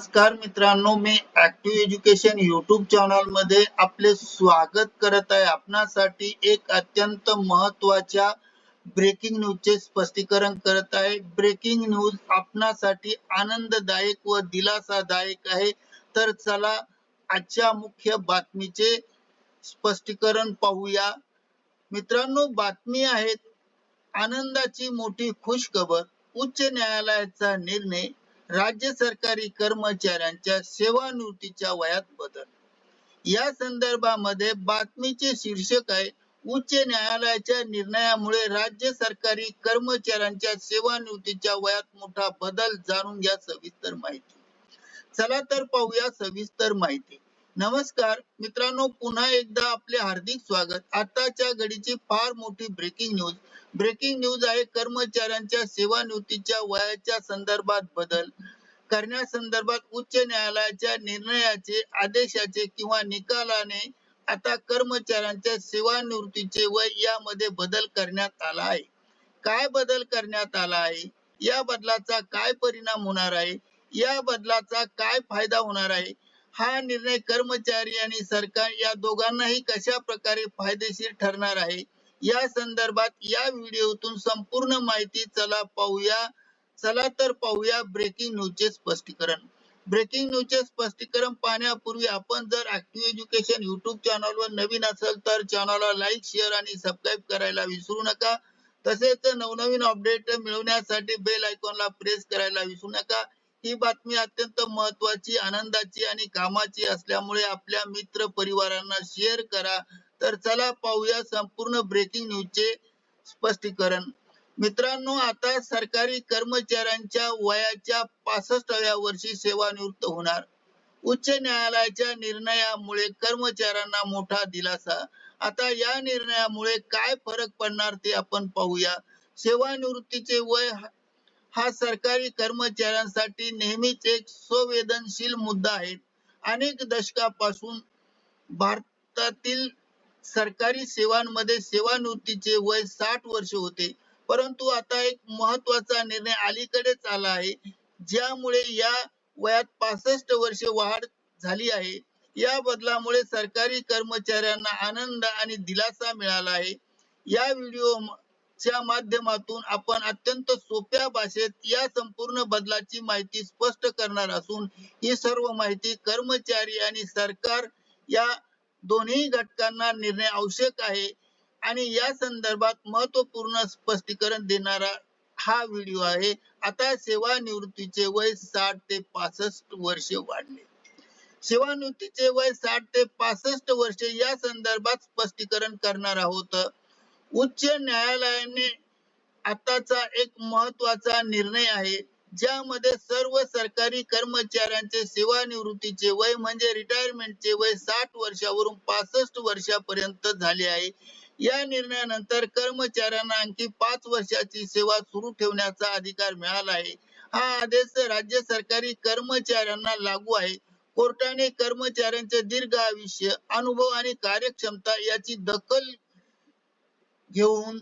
नमस्कार मित्रांनो मी ऍक्टिव्ह एज्युकेशन युट्यूब चॅनलमध्ये आपले स्वागत करत आहे. आपणासाठी एक अत्यंत महत्त्वाच्या ब्रेकिंग न्यूजचे स्पष्टीकरण करत आहे. ब्रेकिंग न्यूज आपणासाठी आनंददायक व दिलासादायक आहे. तर चला आजच्या मुख्य बातमीचे स्पष्टीकरण पाहूया. मित्रांनो बातमी आहेत आनंदाची मोठी खुशखबर. उच्च न्यायालयाचा निर्णय राज्य सरकारी कर्मचाऱ्यांच्या सेवानिवृत्तीच्या वयात बदल. या संदर्भामध्ये बातमीचे शीर्षक आहे उच्च न्यायालयाच्या निर्णयामुळे राज्य सरकारी कर्मचाऱ्यांच्या सेवानिवृत्तीच्या वयात मोठा बदल जाणून घ्या सविस्तर माहिती. चला तर पाहूया सविस्तर माहिती. नमस्कार मित्रांनो पुन्हा एकदा आपले हार्दिक स्वागत. आताच्या घडीची फार मोठी ब्रेकिंग न्यूज ब्रेकिंग न्यूज आहे कर्मचाऱ्यांच्या सेवानिवृत्तीच्या वयाच्या संदर्भात बदल. करण्यासंदर्भात उच्च न्यायालयाच्या निर्णयाचे आदेशाचे किंवा निकालाने आता कर्मचाऱ्यांच्या सेवानिवृत्तीचे वय यामध्ये बदल करण्यात आला आहे. काय बदल करण्यात आला आहे? या बदलाचा काय परिणाम होणार आहे? या बदलाचा काय फायदा होणार आहे? हा निर्णय कर्मचारी आणि सरकार या दोघांनाही कशा प्रकारे फायदेशीर ठरणार आहे? या संदर्भात या व्हिडिओतून संपूर्ण माहिती चला पाहूया. चला तर पाहूया ब्रेकिंग न्यूजचे स्पष्टीकरण. ब्रेकिंग न्यूजचे स्पष्टीकरण पाहण्यापूर्वी आपण जर ऍक्टिव्ह एज्युकेशन युट्यूब चॅनलवर नवीन असेल तर चॅनलला लाईक शेअर आणि सबस्क्राईब करायला विसरू नका. तसेच नवनवीन अपडेट मिळवण्यासाठी बेल आयकॉनला प्रेस करायला विसरू नका. ही बातमी अत्यंत महत्वाची आनंदाची आणि कामाची असल्यामुळे आपल्या मित्र परिवारांना शेअर करा. तर चला पाहूया संपूर्ण ब्रेकिंग न्यूजचे स्पष्टीकरण. मित्रांनो आता सरकारी कर्मचाऱ्यांच्या वयाच्या पासष्टाव्या वर्षी सेवानिवृत्त होणार. उच्च न्यायालयाच्या निर्णयामुळे कर्मचाऱ्यांना मोठा दिलासा. आता या निर्णयामुळे काय फरक पडणार ते आपण पाहूया. सेवानिवृत्तीचे वय हा सरकारी कर्मचाऱ्यांसाठी नेहमीच एक संवेदनशील मुद्दा आहे. अनेक दशकापासून भारतातील सरकारी सेवांमध्ये सेवानिवृत्तीचे वय साठ वर्ष होते. परंतु आता एक महत्त्वाचा निर्णय अलीकडेच आला आहे ज्यामुळे या वयात पासष्ट वर्ष वाढ झाली आहे. या बदलामुळे सरकारी कर्मचाऱ्यांना आनंद आणि दिलासा मिळाला आहे. या व्हिडिओ च्या माध्यमातून आपण अत्यंत सोप्या भाषेत या संपूर्ण बदलाची माहिती स्पष्ट करणार असून ही सर्व माहिती कर्मचारी आणि सरकार या दोन्ही घटकांना निर्णय आवश्यक आहे आणि या संदर्भात महत्त्वपूर्ण स्पष्टीकरण देणारा हा व्हिडिओ आहे. आता सेवानिवृत्तीचे वय साठ ते पासष्ट वर्षे वाढले. सेवानिवृत्तीचे वय साठ ते पासष्ट वर्षे या संदर्भात स्पष्टीकरण करणार आहोत. उच्च न्यायालयाने आताचा एक महत्त्वाचा निर्णय आहे ज्यामध्ये सर्व सरकारी कर्मचाऱ्यांचे सेवानिवृत्तीचे वय म्हणजे रिटायरमेंटचे वय साठ वर्षावरून पासष्ट वर्षापर्यंत झाले आहे. या निर्णयानंतर कर्मचाऱ्यांना आणखी पाच वर्षाची सेवा सुरू ठेवण्याचा अधिकार मिळाला आहे. हा आदेश राज्य सरकारी कर्मचाऱ्यांना लागू आहे. कोर्टाने कर्मचाऱ्यांचे दीर्घ आयुष्य अनुभव आणि कार्यक्षमता याची दखल घेऊन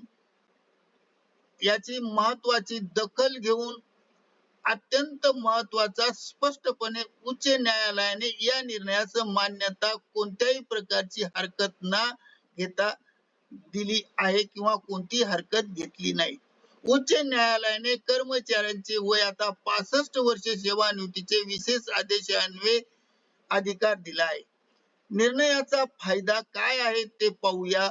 याची महत्वाची दखल घेऊन अत्यंत महत्त्वाचा स्पष्टपणे उच्च न्यायालयाने या निर्णयास मान्यता कोणत्याही प्रकारची हरकत ना घेता दिली आहे किंवा कोणती हरकत घेतली नाही. उच्च न्यायालयाने कर्मचाऱ्यांचे वय आता पासष्ट वर्ष सेवानिवृत्तीचे विशेष आदेशान्वये अधिकार दिला आहे. निर्णयाचा फायदा काय आहे ते पाहूया.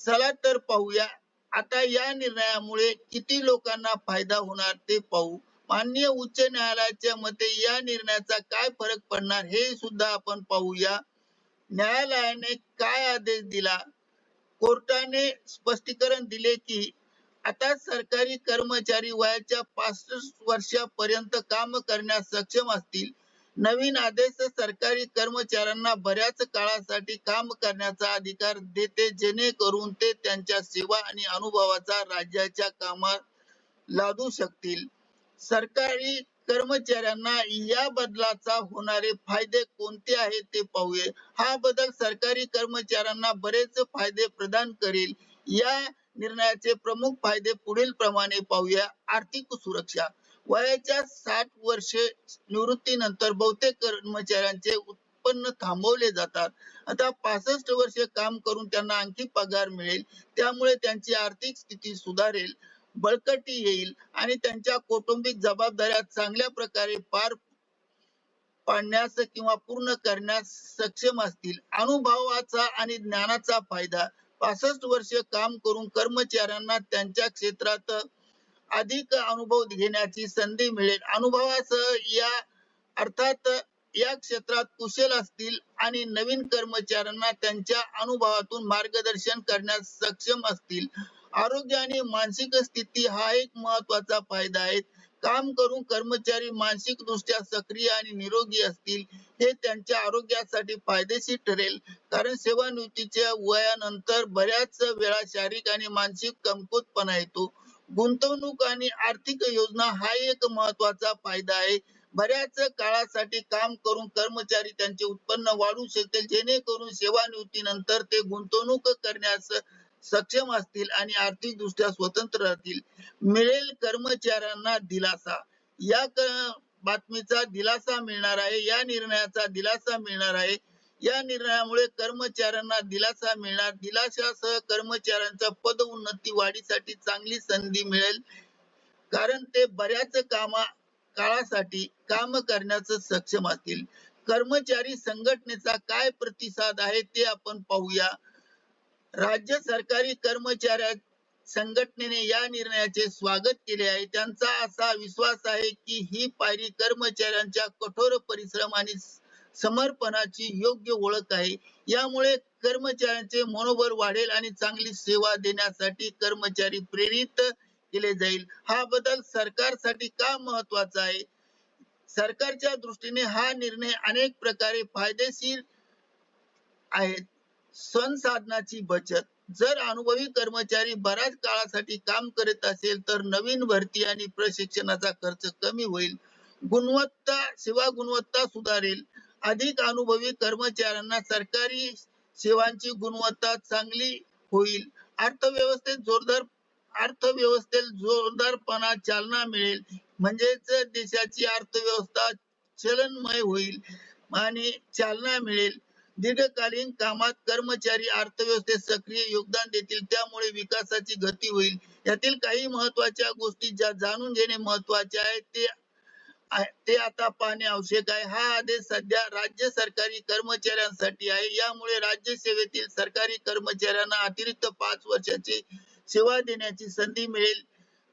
चला तर पाहूया. आता या निर्णयामुळे किती लोकांना फायदा होणार ते पाहू. माननीय उच्च न्यायालयाच्या मते या निर्णयाचा काय फरक पडणार हे सुद्धा आपण पाहूया. न्यायालयाने काय आदेश दिला? कोर्टाने स्पष्टीकरण दिले की आता सरकारी कर्मचारी वयाच्या पासष्ट वर्षापर्यंत काम करण्यास सक्षम असतील. नवीन आदेश सरकारी कर्मचाऱ्यांना बऱ्याच काळासाठी काम करण्याचा अधिकार देते जेणेकरून ते त्यांच्या सेवा आणि अनुभवाचा राज्याच्या कामात लादू शकतील. सरकारी कर्मचाऱ्यांना या बदलाचा होणारे फायदे कोणते आहेत ते पाहूया. हा बदल सरकारी कर्मचाऱ्यांना बरेच फायदे प्रदान करेल. या निर्णयाचे प्रमुख फायदे पुढील प्रमाणे पाहूया. आर्थिक सुरक्षा. वयाच्या साठ वर्षे निवृत्तीनंतर बहुतेक कर्मचाऱ्यांचे उत्पन्न थांबवले जातात. आता पासष्ट वर्षे काम करून त्यांना आणखी पगार मिळेल. त्यामुळे त्यांची आर्थिक स्थिती सुधारेल बळकटी येईल आणि त्यांच्या कौटुंबिक जबाबदाऱ्या चांगल्या प्रकारे पार पाडण्यास किंवा पूर्ण करण्यास सक्षम असतील. अनुभवाचा आणि ज्ञानाचा फायदा. पासष्ट वर्ष काम करून कर्मचाऱ्यांना त्यांच्या क्षेत्रात अधिक अनुभव घेण्याची संधी मिळेल. अनुभवासह या अर्थात या क्षेत्रात कुशल असतील आणि नवीन कर्मचाऱ्यांना त्यांच्या अनुभवातून मार्गदर्शन करण्यास सक्षम असतील. आरोग्य आणि मानसिक स्थिती हा एक महत्त्वाचा फायदा आहे. काम करून कर्मचारी मानसिक दृष्ट्या सक्रिय आणि निरोगी असतील हे त्यांच्या आरोग्यासाठी फायदेशीर ठरेल. कारण सेवानिवृत्तीच्या वयानंतर बऱ्याच वेळा शारीरिक आणि मानसिक कमकुवतपणा येतो. गुंतवणूक आणि आर्थिक योजना हा एक महत्त्वाचा फायदा आहे. बऱ्याच काळासाठी काम करून कर्मचारी त्यांचे उत्पन्न वाढवू शकतील जेणेकरून सेवानिवृत्तीनंतर ते गुंतवणूक करण्यास सक्षम असतील आणि आर्थिक दृष्ट्या स्वतंत्र राहतील. मिळेल कर्मचाऱ्यांना दिलासा. या बातमीचा दिलासा मिळणार आहे या निर्णयाचा दिलासा मिळणार आहे. या निर्णयामुळे कर्मचाऱ्यांना दिलासा मिळणार. दिलाशासह कर्मचाऱ्यांच्या पद उन्नती वाढीसाठी चांगली संधी मिळेल. कारण ते बऱ्याच कामा काळासाठी काम करण्यास सक्षम असतील. कर्मचारी संघटनेचा काय प्रतिसाद आहे ते आपण पाहूया. राज्य सरकारी कर्मचाऱ्या संघटनेने या निर्णयाचे स्वागत केले आहे. त्यांचा असा विश्वास आहे की ही पायरी कर्मचाऱ्यांच्या कठोर परिश्रम आणि समर्पणाची योग्य ओळख आहे. यामुळे कर्मचाऱ्यांचे मनोबल वाढेल आणि चांगली सेवा देण्यासाठी कर्मचारी प्रेरित केले जाईल. हा बदल सरकारसाठी का महत्त्वाचा आहे? सरकारच्या दृष्टीने हा निर्णय अनेक प्रकारे फायदेशीर आहेत. संसाधनाची बचत. जर अनुभवी कर्मचारी बऱ्याच काळासाठी काम करत असेल तर नवीन भरती आणि प्रशिक्षणाचा खर्च कमी होईल. गुणवत्ता सेवा गुणवत्ता सुधारेल. अधिक अनुभवी कर्मचाऱ्यांना सरकारी सेवांची गुणवत्ता चांगली होईल. अर्थव्यवस्थेत जोरदार अर्थव्यवस्थेत जोरदारपणा चालना मिळेल. म्हणजेच देशाची अर्थव्यवस्था चलनमय होईल आणि चालना मिळेल. दीर्घकालीन कामात कर्मचारी अर्थव्यवस्थेत सक्रिय योगदान देतील त्यामुळे विकासाची गती होईल. यातील काही महत्त्वाच्या गोष्टी ज्या जाणून घेणे महत्त्वाचे आहे ते ते आता पाहणे आवश्यक आहे. हा आदेश सध्या राज्य सरकारी कर्मचाऱ्यांसाठी आहे. यामुळे राज्य सेवेतील सरकारी कर्मचाऱ्यांना अतिरिक्त पाच वर्षाची सेवा देण्याची संधी मिळेल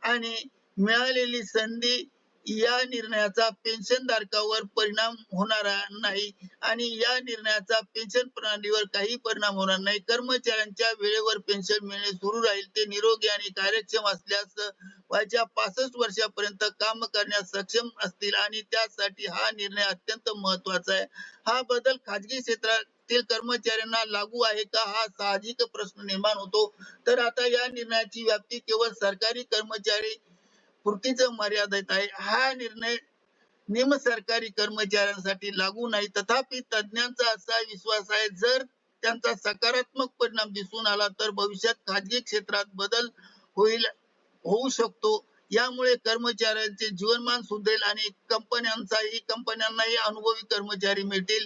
आणि मिळालेली संधी या निर्णयाचा पेन्शन धारकावर परिणाम होणार नाही आणि या निर्णयाचा पेन्शन प्रणालीवर काही परिणाम होणार नाही. कर्मचाऱ्यांच्या वेळेवर पेन्शन मिळणे सुरू राहील. ते निरोगी आणि कार्यक्षम असल्यास वयाच्या पासष्ट वर्षापर्यंत काम करण्यास सक्षम असतील आणि त्यासाठी हा निर्णय अत्यंत महत्त्वाचा आहे. हा बदल खाजगी क्षेत्रातील कर्मचाऱ्यांना लागू आहे का हा साहजिक प्रश्न निर्माण होतो. तर आता या निर्णयाची व्याप्ती केवळ सरकारी कर्मचारी पुरतीच मर्यादित आहे. हा निर्णय निम सरकारी कर्मचाऱ्यांसाठी लागू नाही. तथापि तज्ञांचा असा विश्वास आहे जर त्यांचा सकारात्मक परिणाम दिसून आला तर भविष्यात खाजगी क्षेत्रात बदल होईल होऊ शकतो. यामुळे कर्मचाऱ्यांचे जीवनमान सुधरेल आणि कंपन्यांचाही कंपन्यांनाही अनुभवी कर्मचारी मिळतील.